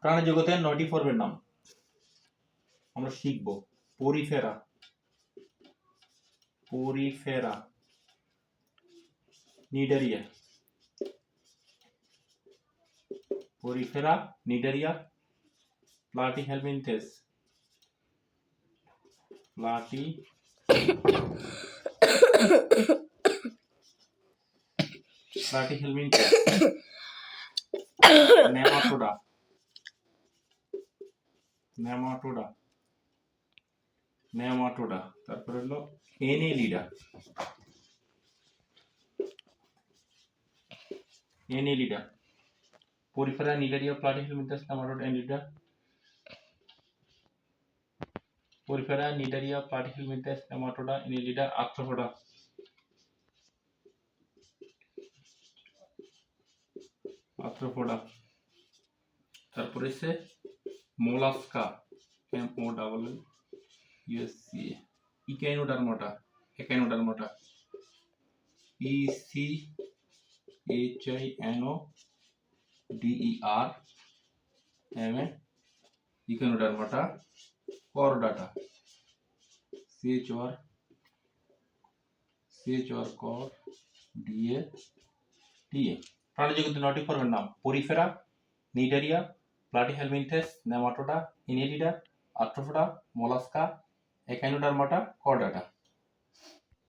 প্রাণী জগতের নয়টি পর্বের নাম। আমরা শিখব Porifera. Porifera. Cnidaria. Porifera, Cnidaria, Platyhelminthes. Platy Platyhelminthes. Nematoda. Nematoda. Nematoda, তারপরে হলো Annelida. Annelida. Porifera Cnidaria Platyhelminthes Nematoda Annelida. Porifera Cnidaria Platyhelminthes Nematoda Annelida Arthropoda Arthropoda তারপরে সে Mollusca M O double U S C Echinodermata Echinodermata E C H I N O D E R M A Echinodermata Chordata C H R C H R কর DA ডিএ প্রাণী জগতের নটি ফর্মের নাম Porifera Cnidaria Platyhelminthes Nematoda Annelida Arthropoda Mollusca Echinodermata Chordata.